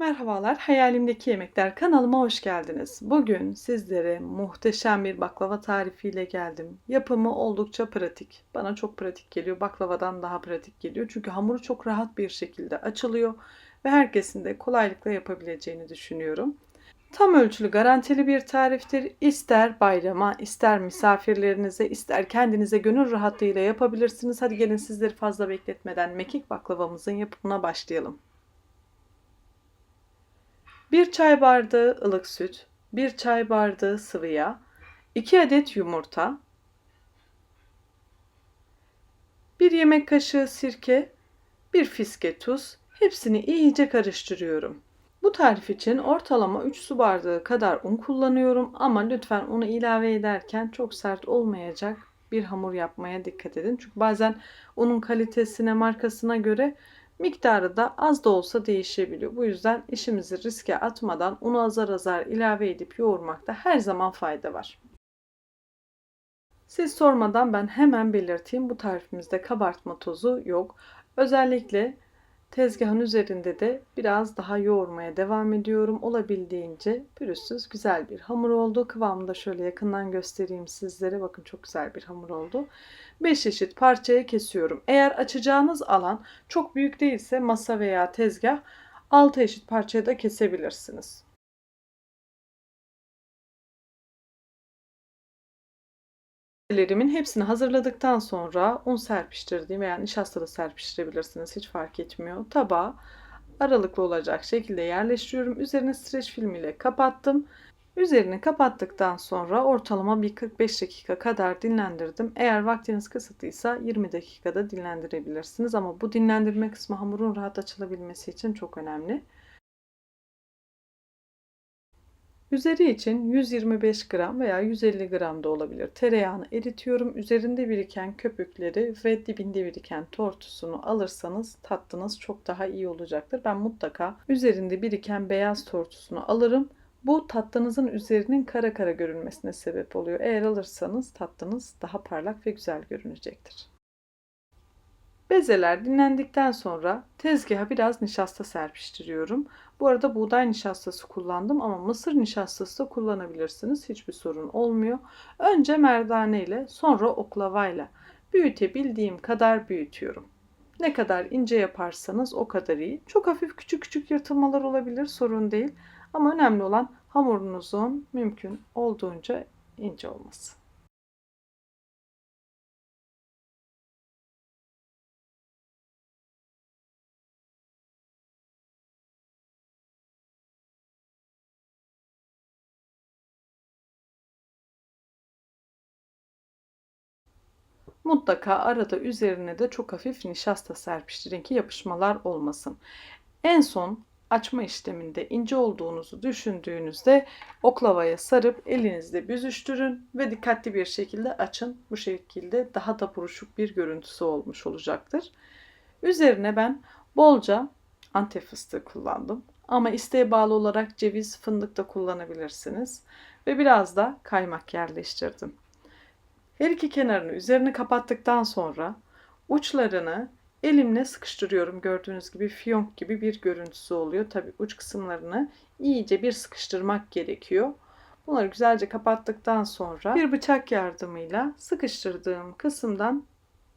Merhabalar, Hayalimdeki Yemekler kanalıma hoş geldiniz. Bugün sizlere muhteşem bir baklava tarifiyle geldim. Yapımı oldukça pratik. Bana çok pratik geliyor. Baklavadan daha pratik geliyor. Çünkü hamuru çok rahat bir şekilde açılıyor ve herkesin de kolaylıkla yapabileceğini düşünüyorum. Tam ölçülü garantili bir tariftir. İster bayrama, ister misafirlerinize, ister kendinize gönül rahatlığıyla yapabilirsiniz. Hadi gelin sizleri fazla bekletmeden mekik baklavamızın yapımına başlayalım. 1 çay bardağı ılık süt, 1 çay bardağı sıvı yağ, 2 adet yumurta, 1 yemek kaşığı sirke, 1 fiske tuz, hepsini iyice karıştırıyorum. Bu tarif için ortalama 3 su bardağı kadar un kullanıyorum ama lütfen unu ilave ederken çok sert olmayacak bir hamur yapmaya dikkat edin. Çünkü bazen unun kalitesine, markasına göre Miktarı da az da olsa değişebiliyor. Bu yüzden işimizi riske atmadan unu azar azar ilave edip yoğurmakta her zaman fayda var. Siz sormadan ben hemen belirteyim bu tarifimizde kabartma tozu yok. Özellikle Tezgahın üzerinde de biraz daha yoğurmaya devam ediyorum. Olabildiğince pürüzsüz güzel bir hamur oldu. Kıvamını da şöyle yakından göstereyim sizlere. Bakın çok güzel bir hamur oldu. 5 eşit parçaya kesiyorum. Eğer açacağınız alan çok büyük değilse masa veya tezgah 6 eşit parçaya da kesebilirsiniz. Malzemelerimin hepsini hazırladıktan sonra un serpiştirdiğim veya nişasta da serpiştirebilirsiniz. Hiç fark etmiyor. Tabağa aralıklı olacak şekilde yerleştiriyorum. Üzerine streç film ile kapattım. Üzerini kapattıktan sonra ortalama bir 45 dakika kadar dinlendirdim. Eğer vaktiniz kısıtlıysa 20 dakikada dinlendirebilirsiniz. Ama bu dinlendirme kısmı hamurun rahat açılabilmesi için çok önemli. Üzeri için 125 gram veya 150 gram da olabilir. Tereyağını eritiyorum. Üzerinde biriken köpükleri ve dibinde biriken tortusunu alırsanız tatlınız çok daha iyi olacaktır. Ben mutlaka üzerinde biriken beyaz tortusunu alırım. Bu tatlınızın üzerinin kara kara görünmesine sebep oluyor. Eğer alırsanız tatlınız daha parlak ve güzel görünecektir. Bezeler dinlendikten sonra tezgaha biraz nişasta serpiştiriyorum. Bu arada buğday nişastası kullandım ama mısır nişastası da kullanabilirsiniz. Hiçbir sorun olmuyor. Önce merdane ile sonra oklavayla büyütebildiğim kadar büyütüyorum. Ne kadar ince yaparsanız o kadar iyi. Çok hafif küçük küçük yırtılmalar olabilir sorun değil. Ama önemli olan hamurunuzun mümkün olduğunca ince olması. Mutlaka arada üzerine de çok hafif nişasta serpiştirin ki yapışmalar olmasın. En son açma işleminde ince olduğunuzu düşündüğünüzde oklavaya sarıp elinizde büzüştürün ve dikkatli bir şekilde açın. Bu şekilde daha da buruşuk bir görüntüsü olmuş olacaktır. Üzerine ben bolca antep fıstığı kullandım. Ama isteğe bağlı olarak ceviz, fındık da kullanabilirsiniz. Ve biraz da kaymak yerleştirdim. Her iki kenarını üzerine kapattıktan sonra uçlarını elimle sıkıştırıyorum. Gördüğünüz gibi fiyonk gibi bir görüntüsü oluyor. Tabi uç kısımlarını iyice bir sıkıştırmak gerekiyor. Bunları güzelce kapattıktan sonra bir bıçak yardımıyla sıkıştırdığım kısımdan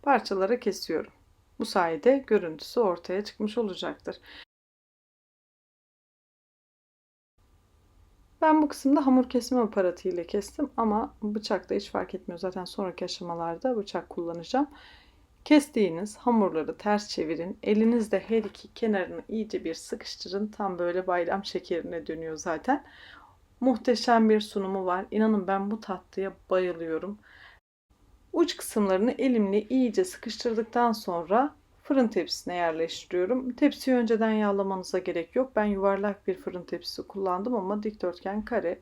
parçalara kesiyorum. Bu sayede görüntüsü ortaya çıkmış olacaktır. Ben bu kısımda hamur kesme aparatı ile kestim ama bıçak da hiç fark etmiyor. Zaten sonraki aşamalarda bıçak kullanacağım. Kestiğiniz hamurları ters çevirin. Elinizde her iki kenarını iyice bir sıkıştırın. Tam böyle bayram şekerine dönüyor zaten. Muhteşem bir sunumu var. İnanın ben bu tatlıya bayılıyorum. Uç kısımlarını elimle iyice sıkıştırdıktan sonra fırın tepsisine yerleştiriyorum. Tepsiyi önceden yağlamanıza gerek yok. Ben yuvarlak bir fırın tepsisi kullandım ama dikdörtgen kare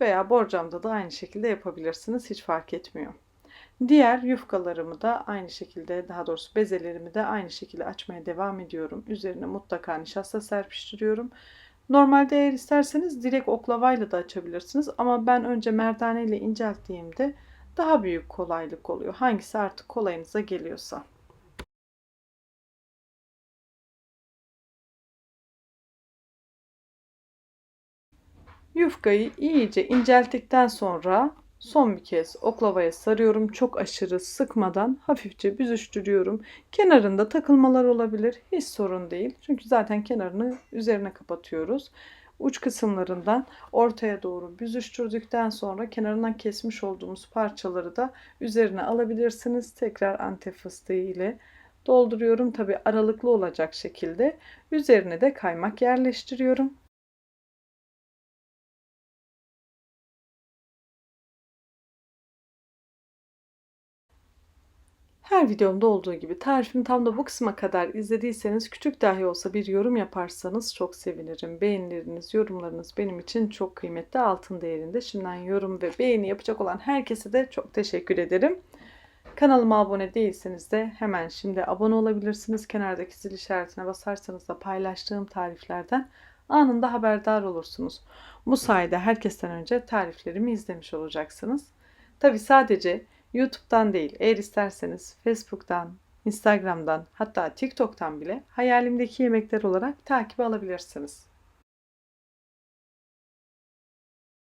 veya borcamda da aynı şekilde yapabilirsiniz. Hiç fark etmiyor. Diğer yufkalarımı da aynı şekilde daha doğrusu bezelerimi de aynı şekilde açmaya devam ediyorum. Üzerine mutlaka nişasta serpiştiriyorum. Normalde eğer isterseniz direkt oklavayla da açabilirsiniz ama ben önce merdane ile incelttiğimde daha büyük kolaylık oluyor. Hangisi artık kolayınıza geliyorsa. Yufkayı iyice incelttikten sonra son bir kez oklavaya sarıyorum. Çok aşırı sıkmadan hafifçe büzüştürüyorum. Kenarında takılmalar olabilir. Hiç sorun değil. Çünkü zaten kenarını üzerine kapatıyoruz. Uç kısımlarından ortaya doğru büzüştürdükten sonra kenarından kesmiş olduğumuz parçaları da üzerine alabilirsiniz. Tekrar antep fıstığı ile dolduruyorum. Tabi aralıklı olacak şekilde. Üzerine de kaymak yerleştiriyorum. Her videomda olduğu gibi tarifimi tam da bu kısma kadar izlediyseniz küçük dahi olsa bir yorum yaparsanız çok sevinirim. Beğenileriniz, yorumlarınız benim için çok kıymetli altın değerinde. Şimdiden yorum ve beğeni yapacak olan herkese de çok teşekkür ederim. Kanalıma abone değilseniz de hemen şimdi abone olabilirsiniz. Kenardaki zil işaretine basarsanız da paylaştığım tariflerden anında haberdar olursunuz. Bu sayede herkesten önce tariflerimi izlemiş olacaksınız. Tabi sadece YouTube'dan değil, eğer isterseniz Facebook'tan, Instagram'dan hatta TikTok'tan bile hayalimdeki yemekler olarak takip alabilirsiniz.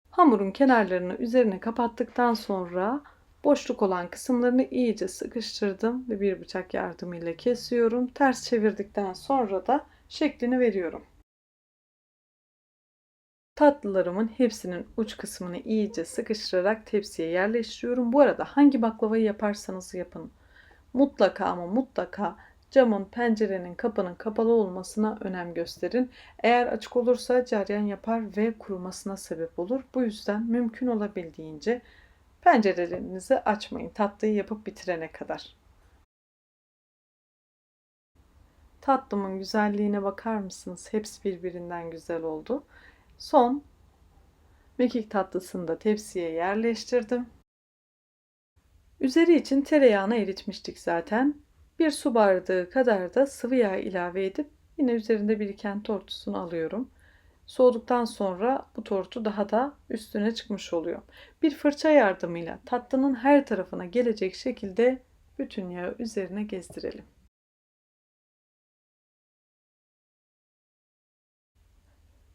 Hamurun kenarlarını üzerine kapattıktan sonra boşluk olan kısımlarını iyice sıkıştırdım ve bir bıçak yardımıyla kesiyorum. Ters çevirdikten sonra da şeklini veriyorum. Tatlılarımın hepsinin uç kısmını iyice sıkıştırarak tepsiye yerleştiriyorum. Bu arada hangi baklavayı yaparsanız yapın. Mutlaka ama mutlaka camın, pencerenin, kapının kapalı olmasına önem gösterin. Eğer açık olursa ceryan yapar ve kurumasına sebep olur. Bu yüzden mümkün olabildiğince pencerelerinizi açmayın tatlıyı yapıp bitirene kadar. Tatlımın güzelliğine bakar mısınız? Hepsi birbirinden güzel oldu. Son mekik tatlısını da tepsiye yerleştirdim. Üzeri için tereyağını eritmiştik zaten. Bir su bardağı kadar da sıvı yağ ilave edip yine üzerinde biriken tortusunu alıyorum. Soğuduktan sonra bu tortu daha da üstüne çıkmış oluyor. Bir fırça yardımıyla tatlının her tarafına gelecek şekilde bütün yağı üzerine gezdirelim.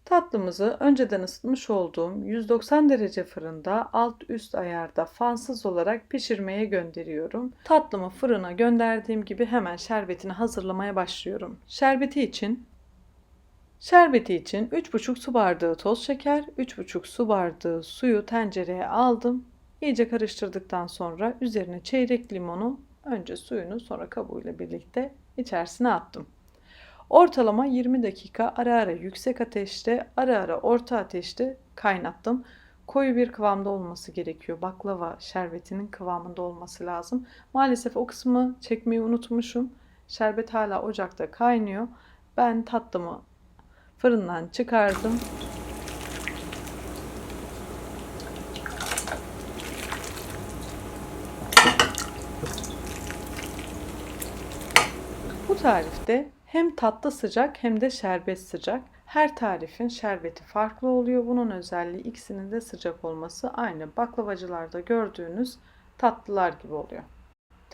Tatlımızı önceden ısıtmış olduğum 190 derece fırında alt üst ayarda fansız olarak pişirmeye gönderiyorum. Tatlımı fırına gönderdiğim gibi hemen şerbetini hazırlamaya başlıyorum. Şerbeti için Şerbeti için 3,5 su bardağı toz şeker, 3,5 su bardağı suyu tencereye aldım. İyice karıştırdıktan sonra üzerine çeyrek limonu önce suyunu sonra kabuğuyla birlikte içerisine attım. Ortalama 20 dakika ara ara yüksek ateşte, ara ara orta ateşte kaynattım. Koyu bir kıvamda olması gerekiyor. Baklava şerbetinin kıvamında olması lazım. Maalesef o kısmı çekmeyi unutmuşum. Şerbet hala ocakta kaynıyor. Ben tatlımı fırından çıkardım. Bu tarifte hem tatlı sıcak hem de şerbet sıcak. Her tarifin şerbeti farklı oluyor. Bunun özelliği ikisinin de sıcak olması aynı baklavacılarda gördüğünüz tatlılar gibi oluyor.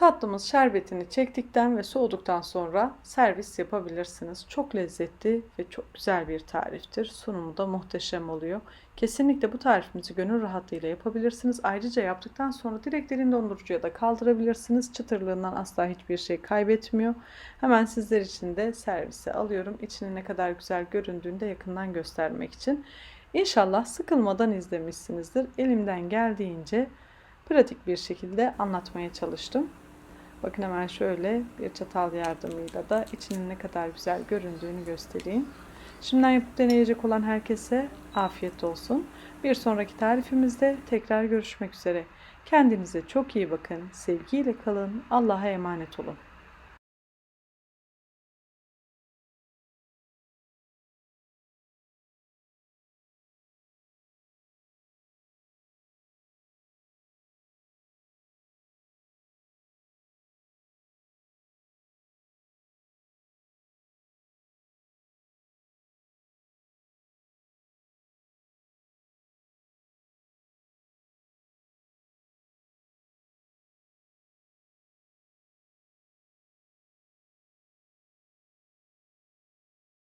Tatlımız şerbetini çektikten ve soğuduktan sonra servis yapabilirsiniz. Çok lezzetli ve çok güzel bir tariftir. Sunumu da muhteşem oluyor. Kesinlikle bu tarifimizi gönül rahatlığıyla yapabilirsiniz. Ayrıca yaptıktan sonra direkt derin dondurucuya da kaldırabilirsiniz. Çıtırlığından asla hiçbir şey kaybetmiyor. Hemen sizler için de servise alıyorum. İçinin ne kadar güzel göründüğünü de yakından göstermek için. İnşallah sıkılmadan izlemişsinizdir. Elimden geldiğince pratik bir şekilde anlatmaya çalıştım. Bakın hemen şöyle bir çatal yardımıyla da içinin ne kadar güzel göründüğünü göstereyim. Şimdiden yapıp deneyecek olan herkese afiyet olsun. Bir sonraki tarifimizde tekrar görüşmek üzere. Kendinize çok iyi bakın. Sevgiyle kalın. Allah'a emanet olun.